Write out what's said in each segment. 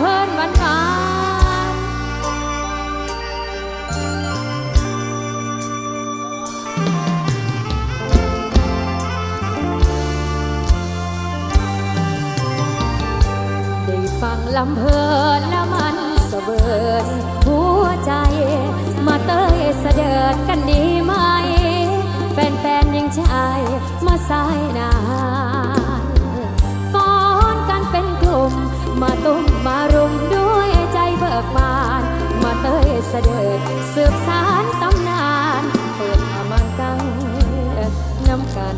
เพลินหวานหวานได้ฟังลำเพลินแล้วมันเสเบิดหัวใจ มาเต้ยเสด็จกันดีไหม แฟนๆยังชายมาสายนานฟ้อนกันเป็นกลุ่ม มาตุ้มมารุมด้วยใจเบิกบาน มาเตยเสด็จสืบสารตำนาน เปิดอามังกังน้ำกัน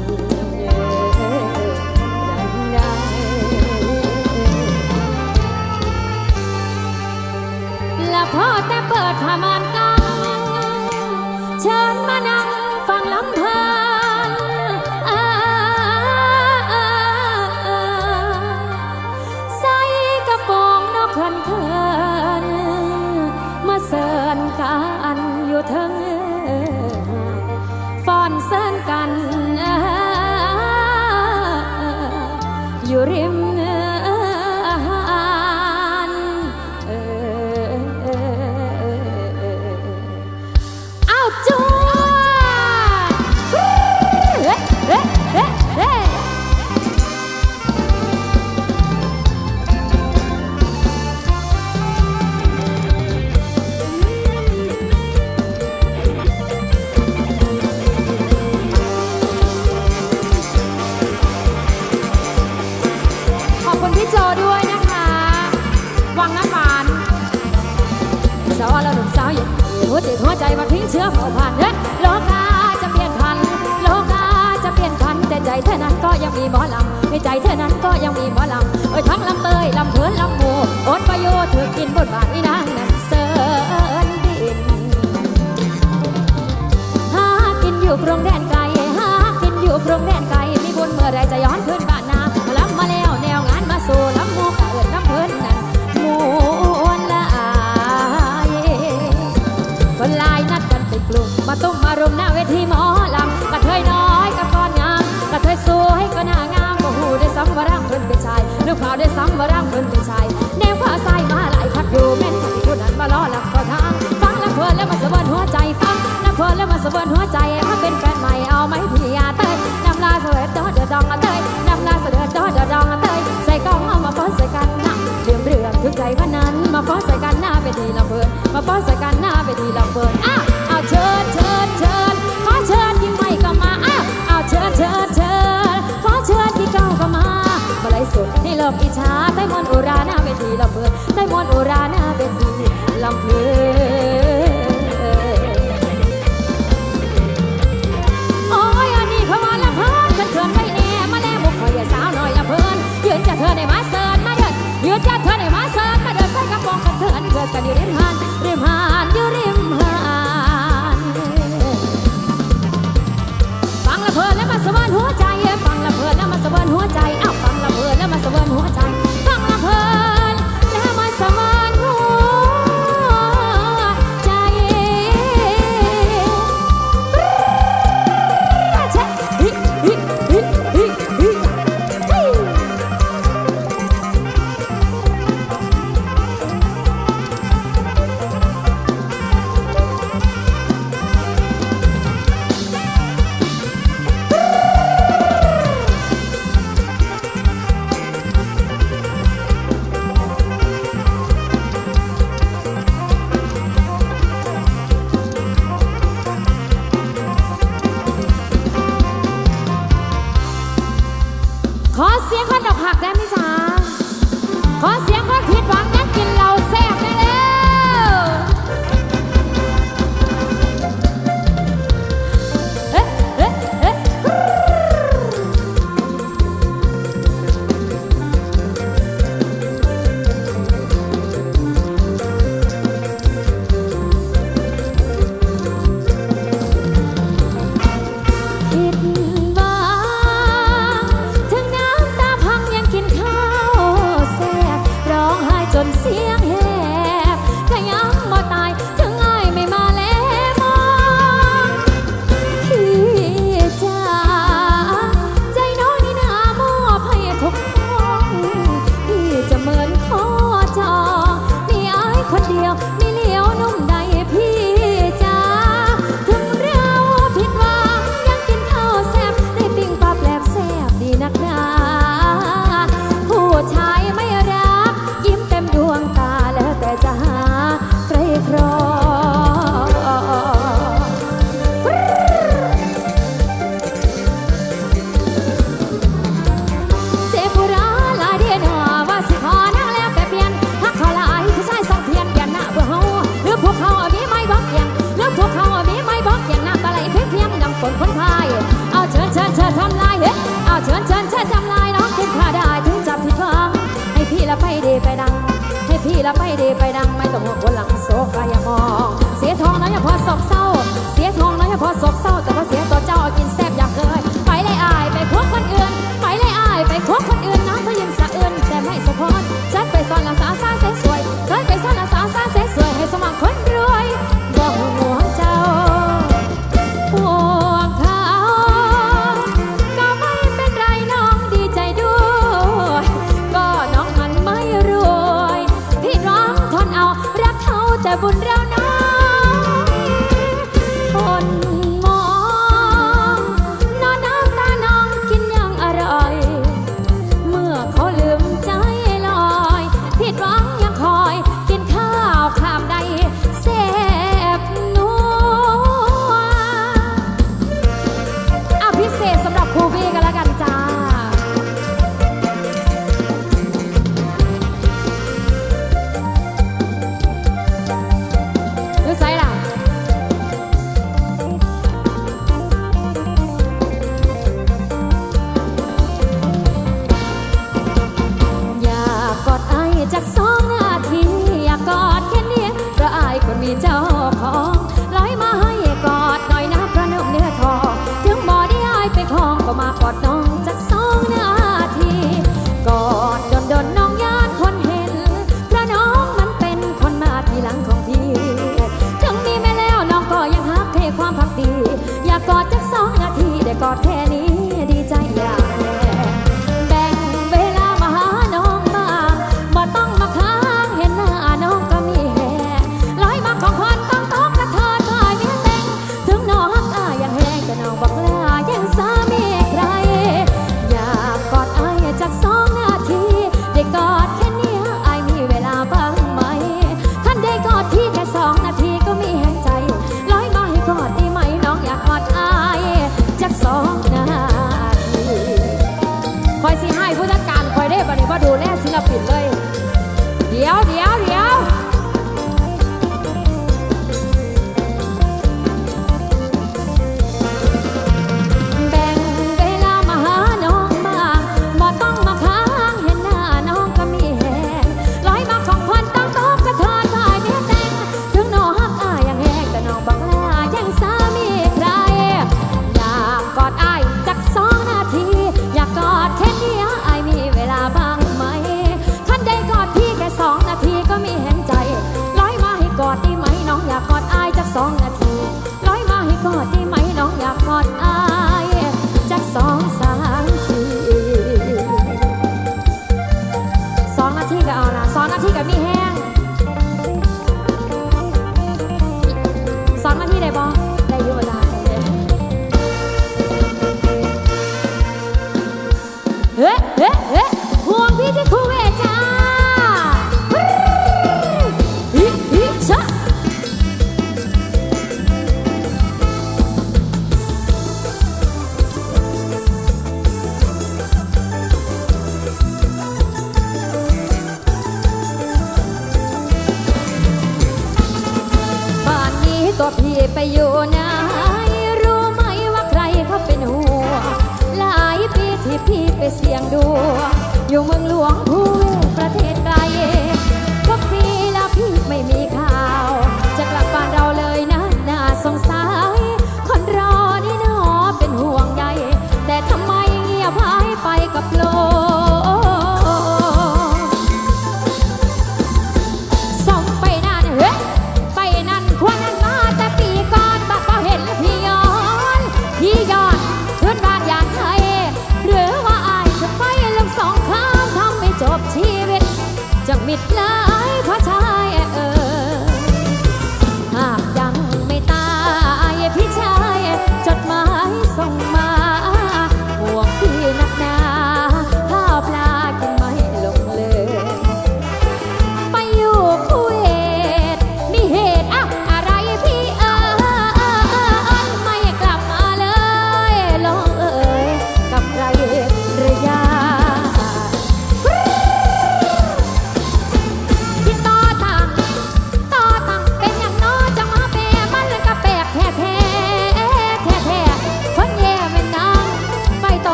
เยดังได้และพ่อแต่เปิดผ้ามานกัง เชิญมานั่งฟังลำเพลิน สาวแล้วหนุ่มสาวอย่าหัวจิตหัวใจมาทิ้งเชื้อเผาผ่านเน้อโลกาจะเปลี่ยนพัน โลกาจะเปลี่ยนพัน แต่ใจเธอนั้นก็ยังมีหมอลำในใจเธอนั้นก็ยังมีหมอลำเอ้ยทั้งลำเตยลำเพลินลำหมูอดประโยชน์ถือกินบทบาทอีนางนั้น แล้วเพลินแล้วมาสะเบิดหัวใจถ้าเป็นแฟนใหม่เอาไหมพี่อาเต้ยนำลาเสด็จดอเดือดดองอเต้ยนำลาเสด็จดอเดือดดองอเต้ยใส่กล้องเอามาฟ้อนใส่กันนะเรื่องเรื่องถึงใจวันนั้น มาฟ้อนใส่กันหน้าเวทีลำเพลินมาฟ้อนใส่กันหน้าเวทีลำเพลินอ้าวเอาเชิญเชิญเชิญขอเชิญยิ่งใหม่ก็มาอ้าวเอาเชิญเชิญเชิญขอเชิญที่เก่าก็มามาไล่สุดให้เลิกอิจฉาไต้มอนอุราหน้าเวทีลำเพลินไต้มอนอุราหน้าเวทีลำเพลิน ยืนจะเธอในมาเสิร์นมาเดินยืนจะเธอได้มาเสิร์นมาเดินใส่กระโปรงกันเถินเกิดกันอยู่ริมหานริมหานอยู่ริมหาน 花香。 ละไม่ดีไปดังไม่ต้องหัวงคหลังโศกอยมอง biển mây ที่พี่ไปเสี่ยงดวงอยู่เมืองหลวงผู้ประเทศไกลทุกปีแล้วพี่ไม่มี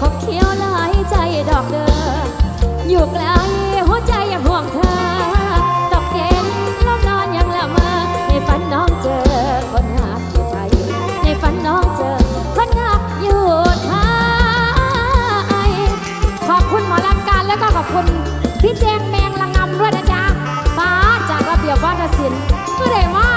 คบเคี้ยวหลายใจดอกเด้ออยู่ไกลหัวใจยังห่วงเธอตกเย็นลมนอนยังละเมอในฝันน้องเจอคนหักอยู่ไทยในฝันน้องเจอคนหักอยู่ไทยขอบคุณหมอลำการแล้วก็ขอบคุณพี่แจงแมงละงำด้วยนะจ๊ะป้าจากระเบียบวัฒนศิลป์ก็เลยว่า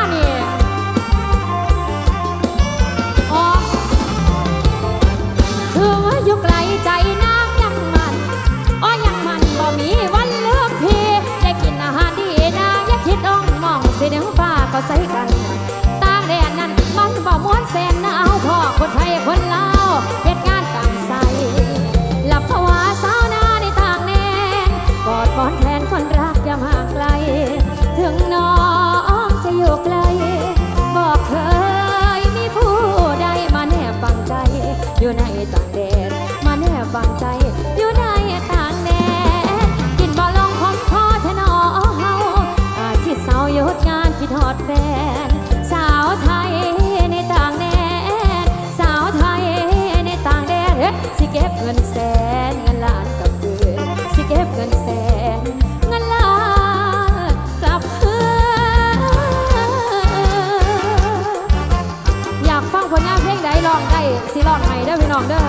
คนไทยคนลา 好的